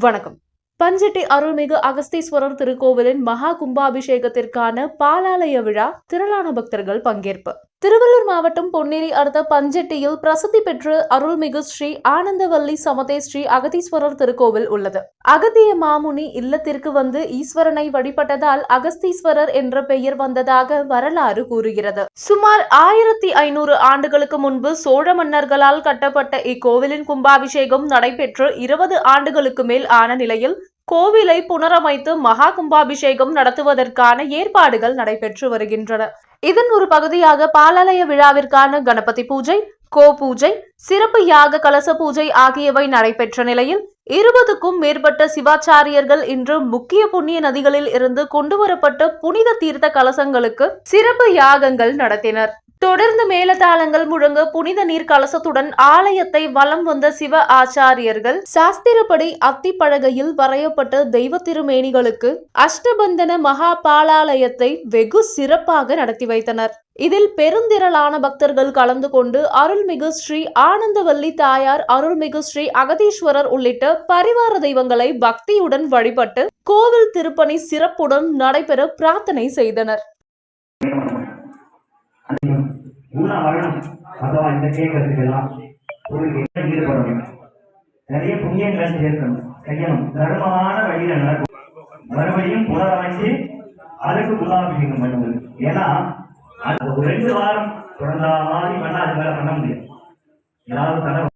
வணக்கம். பஞ்சட்டி அருள்மிகு அகஸ்தீஸ்வரர் திருக்கோவிலின் மகா கும்பாபிஷேகத்திற்கான பாலாலய விழா திரளான பக்தர்கள் பங்கேற்பு. திருவள்ளூர் மாவட்டம் பொன்னேரி அடுத்த பஞ்சட்டியில் பிரசித்தி பெற்று அருள்மிகு ஸ்ரீ ஆனந்தவல்லி சமதே ஸ்ரீ அகதீஸ்வரர் திருக்கோவில் உள்ளது. அகத்திய மாமுனி இல்லத்திற்கு வந்து ஈஸ்வரனை வழிபட்டதால் அகஸ்தீஸ்வரர் என்ற பெயர் வந்ததாக வரலாறு கூறுகிறது. சுமார் ஆயிரத்தி ஐநூறு ஆண்டுகளுக்கு முன்பு சோழ மன்னர்களால் கட்டப்பட்ட இக்கோவிலின் கும்பாபிஷேகம் நடைபெற்று இருபது ஆண்டுகளுக்கு மேல் ஆன நிலையில் கோவிலை புனரமைத்து மகா கும்பாபிஷேகம் நடத்துவதற்கான ஏற்பாடுகள் நடைபெற்று வருகின்றன. இதன் ஒரு பகுதியாக பாலாலய விழாவிற்கான கணபதி பூஜை கோ பூஜை சிறப்பு யாக கலச பூஜை ஆகியவை நடைபெற்ற நிலையில் இருபதுக்கும் மேற்பட்ட சிவாச்சாரியர்கள் இன்று முக்கிய புண்ணிய நதிகளில் இருந்து கொண்டுவரப்பட்ட புனித தீர்த்த கலசங்களுக்கு சிறப்பு யாகங்கள் நடத்தினர். தொடர்ந்து மேலதாளங்கள் முழங்க புனித நீர் கலசத்துடன் ஆலயத்தை வலம் வந்த சிவ ஆச்சாரியர்கள் சாஸ்திரப்படி அத்திப்பழகையில் வரையப்பட்ட தெய்வ திருமேனிகளுக்கு அஷ்டபந்தன மகா பாலாலயத்தை வெகு சிறப்பாக நடத்தி வைத்தனர். இதில் பெருந்திரளான பக்தர்கள் கலந்து கொண்டு அருள்மிகு ஸ்ரீ ஆனந்தவல்லி தாயார் அருள்மிகு ஸ்ரீ அகதீஸ்வரர் உள்ளிட்ட பரிவார தெய்வங்களை பக்தியுடன் வழிபட்டு கோவில் திருப்பணி சிறப்புடன் நடைபெற பிரார்த்தனை செய்தனர். ஊனா வரணும் அதான் இந்த கேட்கறதுக்கெல்லாம் ஒரு ஈடுபடணும் நிறைய புண்ணியங்களை சேர்க்கணும். செய்யணும். தர்மமான வழியில நடக்கும். மறுபடியும் புனரமைச்சு அதுக்கு குலாபிஷேகம் பண்ணுவது ஏன்னா அது ஒரு ரெண்டு வாரம் தொடர்ந்தா மாதிரி பண்ணா அது மேல பண்ண முடியாது. ஏதாவது தடவை.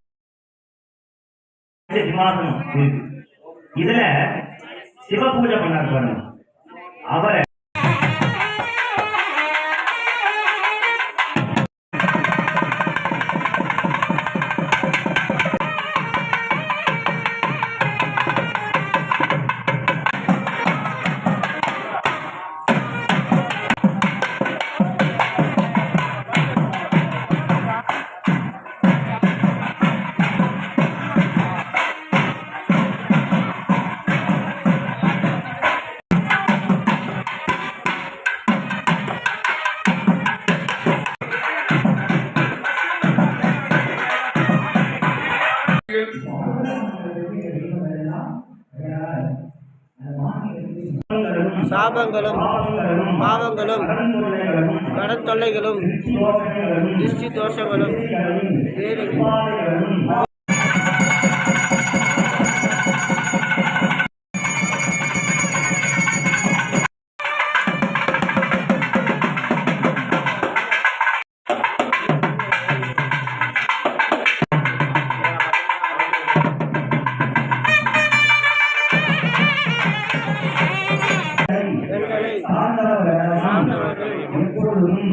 சிம்மாசனம் இருக்கு. இதுல சிவ பூஜை பண்ணாரு பாருங்க. அவரை சாபங்களும் பாவங்களும் கடத்தொல்லைகளும் திருஷ்டி தோஷங்களும் வேறு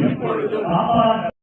எப்பொழுதும் காப்பாற்ற